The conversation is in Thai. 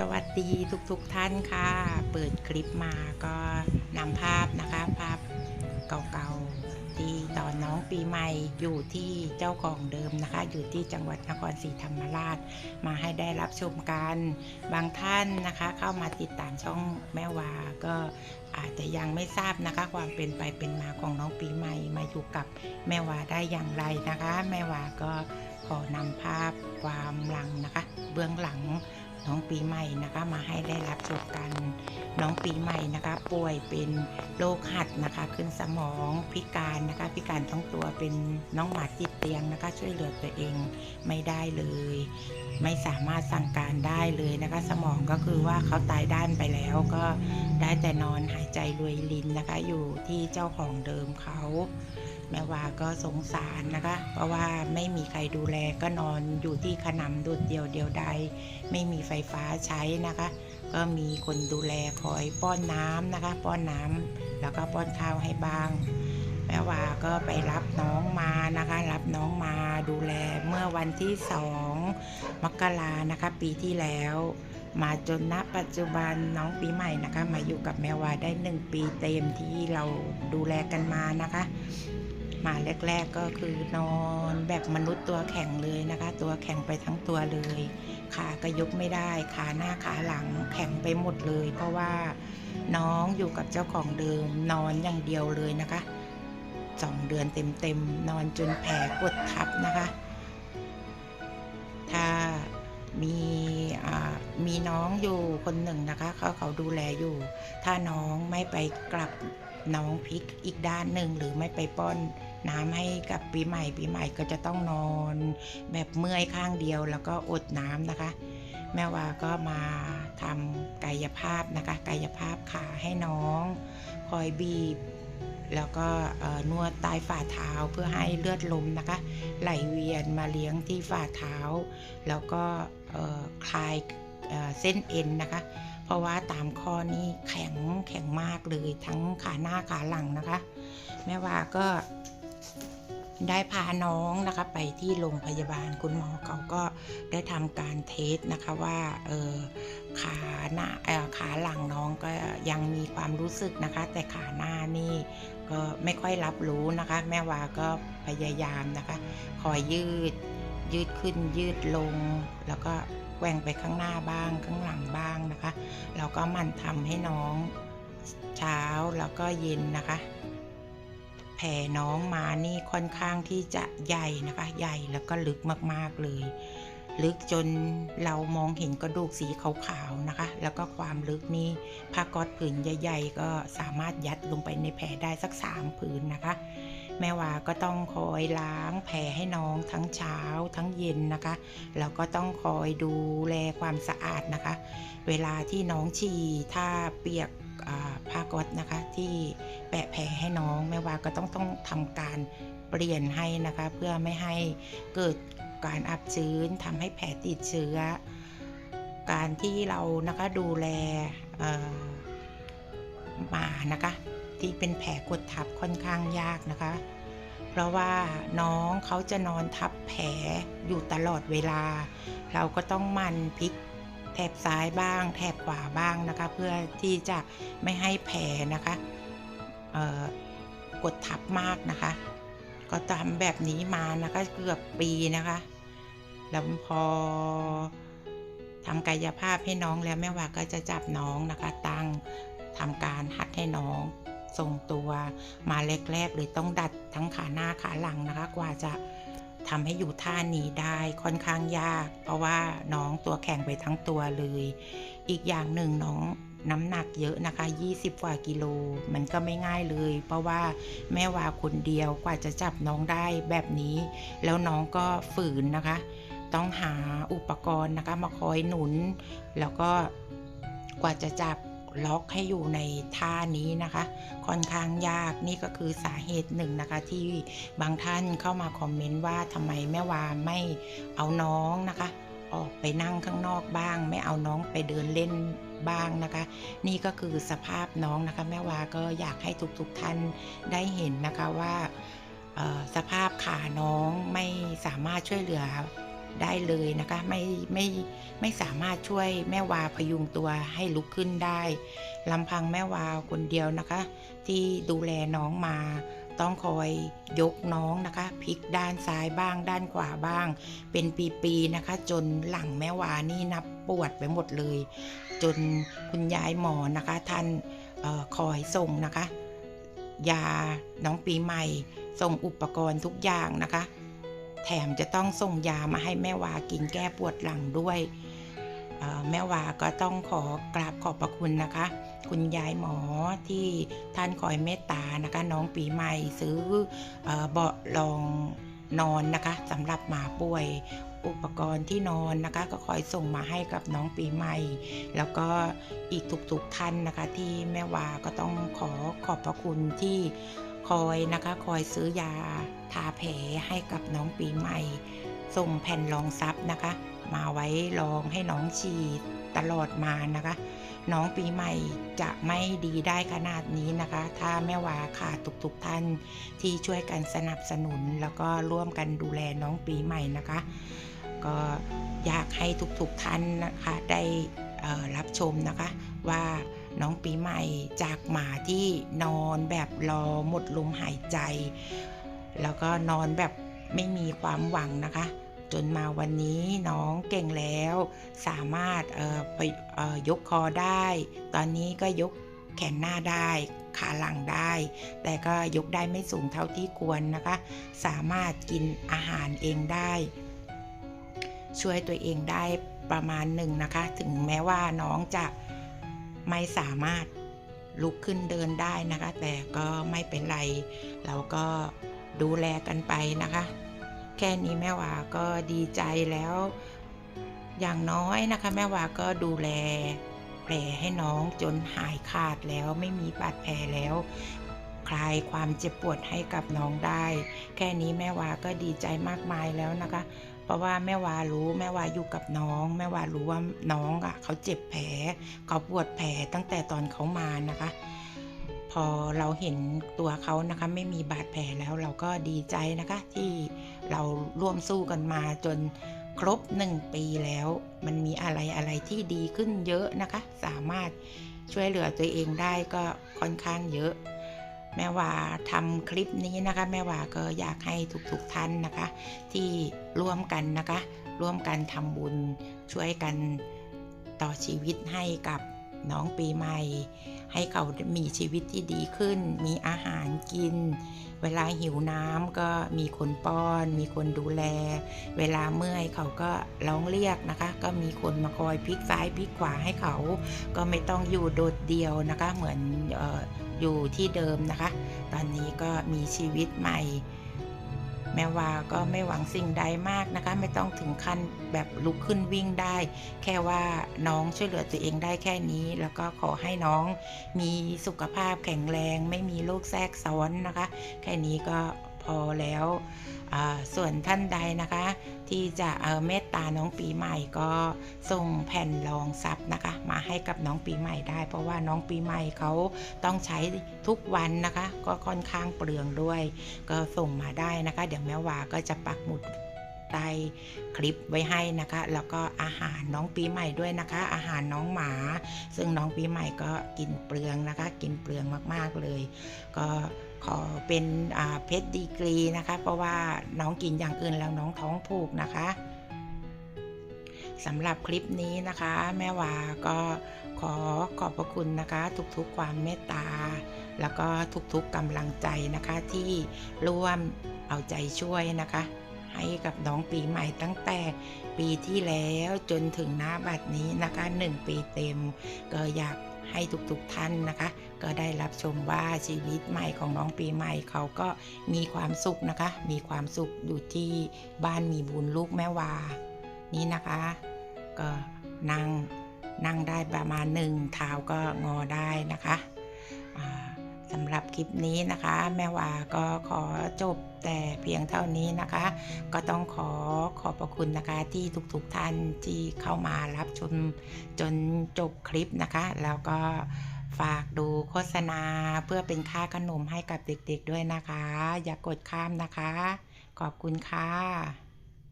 สวัสดีทุกๆทท่านค่ะ เปิดคลิปมาก็นำภาพนะคะ ภาพเก่าๆที่ตอนน้องปีใหม่อยู่ที่เจ้าของเดิมนะคะ อยู่ที่จังหวัดนครศรีธรรมราช มาให้ได้รับชมกัน บางท่านนะคะ เข้ามาติดตามช่องแม่วา ก็อาจจะยังไม่ทราบนะคะ ความเป็นไปเป็นมาของน้องปีใหม่มาอยู่กับแม่วาได้อย่างไรนะคะ แม่วาก็ขอนำภาพความหลังนะคะ เบื้องหลัง น้องปีใหม่นะคะมาให้ได้รับชมกันน้องปีใหม่นะคะ ป่วยเป็นโรคหัดนะคะ ขึ้นสมองพิการนะคะ พิการทั้งตัวเป็นน้องหมาติดเตียงนะคะ ช่วยเหลือตัวเองไม่ได้เลย ไม่สามารถสั่งการได้เลยนะคะ สมองก็คือว่าเขาตายด้านไปแล้วก็ได้แต่นอนหายใจรวยลินนะคะ อยู่ที่เจ้าของเดิมเขา แม่วาก็สงสารนะคะ เพราะว่าไม่มีใครดูแลก็นอนอยู่ที่ขนำดุดเดียวเดียวใด ไม่มีไฟฟ้าใช้นะคะ ก็มีคนดูแลคอยป้อนน้ำนะคะ ป้อนน้ำแล้วก็ป้อนข้าวให้บ้าง แม่วาก็ไปรับน้องมานะคะ รับน้องมาดูแลเมื่อวันที่สองมกรานะคะ ปีที่แล้วมาจนณปัจจุบันน้องปีใหม่นะคะ มาอยู่กับแม่วาได้หนึ่งปีเต็มที่เราดูแลกันมานะคะ มาแรก ๆก็คือนอนแบบมนุษย์ตัวแข็งเลยนะคะ ตัวแข็งไปทั้งตัวเลยขาก็ยกไม่ได้ขาหน้าขาหลังแข็งไปหมดเลย เพราะว่าน้องอยู่กับเจ้าของเดิมนอนอย่างเดียวเลยนะคะสองเดือนเต็มๆนอนจนแผลกดทับนะคะ ถ้ามีมีน้องอยู่คนหนึ่งนะคะเขาเขาดูแลอยู่ ถ้าน้องไม่ไปกลับน้องพลิกอีกด้านหนึ่งหรือไม่ไปป้อน น้ำให้กับปีใหม่ ปีใหม่ก็จะต้องนอนแบบเมื่อยข้างเดียว แล้วก็อดน้ำนะคะ แม่วาก็มาทำกายภาพนะคะ กายภาพขาให้น้อง คอยบีบ แล้วก็นวดใต้ฝ่าเท้าเพื่อให้เลือดลมนะคะ ไหลเวียนมาเลี้ยงที่ฝ่าเท้า แล้วก็คลายเเส้นเอ็นนะคะเพราะว่าตามข้อนี้แข็งแข็งมากเลยทั้งขาหน้าขาหลังนะคะ แม่ว่าก็ ได้พาน้องนะคะไปที่โรงพยาบาลคุณหมอเขาก็ได้ทำการเทสนะคะว่าเออขาหน้าเออขาหลังน้องก็ยังมีความรู้สึกนะคะ แต่ขาหน้านี่ก็ไม่ค่อยรับรู้นะคะ แม่วาก็พยายามนะคะคอยยืดยืดขึ้นยืดลง แล้วก็แกว่งไปข้างหน้าบ้างข้างหลังบ้างนะคะแล้วก็มันทำให้น้องเช้าแล้วก็เย็นนะคะ แผลน้องมานี่ค่อนข้างที่จะใหญ่นะคะ ใหญ่แล้วก็ลึกมากๆเลย ลึกจนเรามองเห็นกระดูกสีขาวๆนะคะ แล้วก็ความลึกนี่ผ้าก๊อตผืนใหญ่ ๆ ก็สามารถยัดลงไปในแผลได้สักสามผืนนะคะ แม่วาก็ต้องคอยล้างแผลให้น้องทั้งเช้าทั้งเย็นนะคะ แล้วก็ต้องคอยดูแลความสะอาดนะคะ เวลาที่น้องฉี่ถ้าเปียก อ่าผ้าก๊อตนะคะ ที่แปะแผลให้น้องแม่วาก็ต้องต้องทำการเปลี่ยนให้นะคะ เพื่อไม่ให้เกิดการอับชื้นทำให้แผลติดเชื้อ การที่เรานะคะดูแลหมานะคะ ที่เป็นแผลกดทับค่อนข้างยากนะคะ เพราะว่าน้องเขาจะนอนทับแผลอยู่ตลอดเวลา เราก็ต้องมันพลิก แถบซ้ายบ้าง แถบขวาบ้างนะคะ เพื่อที่จะไม่ให้แผลนะคะเอ่อกดทับมากนะคะ ก็ทำแบบนี้มานะคะเกือบปีนะคะแล้วพอทำกายภาพให้น้องแล้วแม่ว่าก็จะจับน้องนะคะ ตั้งทำการหัดให้น้องทรงตัวมาแรกๆเลยต้องดัดทั้งขาหน้าขาหลังนะคะ กว่าจะ ทำให้อยู่ท่านี้ได้ค่อนข้างยาก เพราะว่าน้องตัวแข็งไปทั้งตัวเลย อีกอย่างหนึ่งน้องน้ำหนักเยอะนะคะ 20 กว่ากิโล มันก็ไม่ง่ายเลย เพราะว่าแม่วาคนเดียวกว่าจะจับน้องได้แบบนี้ แล้วน้องก็ฝืนนะคะ ต้องหาอุปกรณ์นะคะมาคอยหนุน แล้วก็กว่าจะจับ ล็อกให้อยู่ในท่านี้นะคะ ค่อนข้างยากนี่ก็คือสาเหตุหนึ่งนะคะ ที่บางท่านเข้ามาคอมเมนต์ว่าทำไมแม่วาไม่เอาน้องนะคะ ออกไปนั่งข้างนอกบ้าง ไม่เอาน้องไปเดินเล่นบ้างนะคะ นี่ก็คือสภาพน้องนะคะ แม่วาก็อยากให้ทุกๆทท่านได้เห็นนะคะว่าสภาพขาน้องไม่สามารถช่วยเหลือ ได้เลยนะคะไม่ไม่ไม่สามารถช่วยแม่วาพยุงตัวให้ลุกขึ้นได้ลำพังแม่วาคนเดียวนะคะ ที่ดูแลน้องมาต้องคอยยกน้องนะคะพลิกด้านซ้ายบ้าง ด้านขวาบ้าง เป็นปีๆนะคะ จนหลังแม่วานี่นับปวดไปหมดเลย จนคุณยายหมอนะคะ ท่านออคอยส่งนะคะ ยาน้องปีใหม่ ส่งอุปกรณ์ทุกอย่างนะคะ แถมจะต้องส่งยามาให้แม่วากินแก้ปวดหลังด้วยแม่วาก็ต้องขอกราบขอบพระคุณนะคะ คุณยายหมอที่ท่านคอยเมตตานะคะ น้องปีใหม่ซื้อเอเบาะรองนอนนะคะสำหรับหมาป่วยอุปกรณ์ที่นอนนะคะ ก็คอยส่งมาให้กับน้องปีใหม่ แล้วก็อีกทุกๆท่านนะคะ ที่แม่วาก็ต้องขอขอบพระคุณที่ คอยนะคะ คอยซื้อยาทาแผลให้กับน้องปีใหม่ ส่งแผ่นรองซับนะคะ มาไว้รองให้น้องฉีดตลอดมานะคะ น้องปีใหม่จะไม่ดีได้ขนาดนี้นะคะ ถ้าแม่วาขาดทุกๆท่านที่ช่วยกันสนับสนุน แล้วก็ร่วมกันดูแลน้องปีใหม่นะคะ ก็อยากให้ทุกๆท่านนะคะได้รับชมนะคะว่า น้องปีใหม่จากหมาที่นอนแบบรอหมดลมหายใจ แล้วก็นอนแบบไม่มีความหวังนะคะ จนมาวันนี้น้องเก่งแล้ว สามารถไปยกคอได้ ตอนนี้ก็ยกแขนหน้าได้ขาหลังได้ แต่ก็ยกได้ไม่สูงเท่าที่ควรนะคะ สามารถกินอาหารเองได้ ช่วยตัวเองได้ประมาณหนึ่งนะคะ ถึงแม้ว่าน้องจะ ไม่สามารถลุกขึ้นเดินได้นะคะ แต่ก็ไม่เป็นไร เราก็ดูแลกันไปนะคะ แค่นี้แม่วาก็ดีใจแล้ว อย่างน้อยนะคะ แม่วาก็ดูแลแผลให้น้องจนหายขาดแล้วไม่มีบาดแผลแล้ว คลายความเจ็บปวดให้กับน้องได้ แค่นี้แม่วาก็ดีใจมากมายแล้วนะคะ เพราะว่าแม่วารู้แม่วาอยู่กับน้อง แม่วารู้ว่าน้องอะเขาเจ็บแผลเขาปวดแผลตั้งแต่ตอนเขามานะคะพอเราเห็นตัวเขานะคะไม่มีบาดแผลแล้วเราก็ดีใจนะคะที่เราร่วมสู้กันมาจนครบหนึ่งปีแล้ว มันมีอะไรอะไรที่ดีขึ้นเยอะนะคะ สามารถช่วยเหลือตัวเองได้ก็ค่อนข้างเยอะ แม่ว่าทำคลิปนี้นะคะ แม่ว่าก็อยากให้ทุกๆท่านนะคะ ที่ร่วมกันนะคะ ร่วมกันทำบุญช่วยกันต่อชีวิตให้กับน้องปีใหม่ ให้เขามีชีวิตที่ดีขึ้น มีอาหารกิน เวลาหิวน้ำก็มีคนป้อน มีคนดูแล เวลาเมื่อยเขาก็ร้องเรียกนะคะ ก็มีคนมาคอยพลิกซ้ายพลิกขวาให้เขา ก็ไม่ต้องอยู่โดดเดี่ยวนะคะ เหมือนเอยู่ที่เดิมนะคะ ตอนนี้ก็มีชีวิตใหม่ แม่วาก็ไม่หวังสิ่งใดมากนะคะ ไม่ต้องถึงขั้นแบบลุกขึ้นวิ่งได้ แค่ว่าน้องช่วยเหลือตัวเองได้แค่นี้ แล้วก็ขอให้น้องมีสุขภาพแข็งแรง ไม่มีโรคแทรกซ้อนนะคะ แค่นี้ก็ พอแล้วส่วนท่านใดนะคะ ที่จะเออเมตตาน้องปีใหม่ก็ส่งแผ่นรองซับนะคะ มาให้กับน้องปีใหม่ได้ เพราะว่าน้องปีใหม่เขาต้องใช้ทุกวันนะคะ ก็ค่อนข้างเปลืองด้วย ก็ส่งมาได้นะคะ เดี๋ยวแม่วาก็จะปักหมุดใต้คลิปไว้ให้นะคะ แล้วก็อาหารน้องปีใหม่ด้วยนะคะ อาหารน้องหมา ซึ่งน้องปีใหม่ก็กินเปลืองนะคะ กินเปลืองมากๆเลย ก็ ขอเป็นเพชรดีกรีนะคะ เพราะว่าน้องกินอย่างอื่นแล้วน้องท้องผูกนะคะสำหรับคลิปนี้นะคะ แม่วาก็ขอขอบพระคุณนะคะ ทุกๆความเมตตา แล้วก็ทุกๆกำลังใจนะคะที่ร่วมเอาใจช่วยนะคะ ให้กับน้องปีใหม่ตั้งแต่ปีที่แล้วจนถึงหน้าบัดนี้นะคะหนึ่งปีเต็มก็อยาก ให้ทุกๆท่านนะคะ ก็ได้รับชมว่าชีวิตใหม่ของน้องปีใหม่เขาก็มีความสุขนะคะ มีความสุขอยู่ที่บ้านมีบุญลูกแม่วา นี่นะคะ ก็นั่งนั่งได้ประมาณหนึ่งเท้าก็งอได้นะคะะ สำหรับคลิปนี้นะคะ แม่วาก็ขอจบแต่เพียงเท่านี้นะคะ ก็ต้องขอขอบพระคุณนะคะที่ทุกๆท่านที่เข้ามารับชมจนจบคลิปนะคะ แล้วก็ฝากดูโฆษณาเพื่อเป็นค่าขนมให้กับเด็กๆด้วยนะคะ อย่ากกดข้ามนะคะ ขอบคุณค่ะ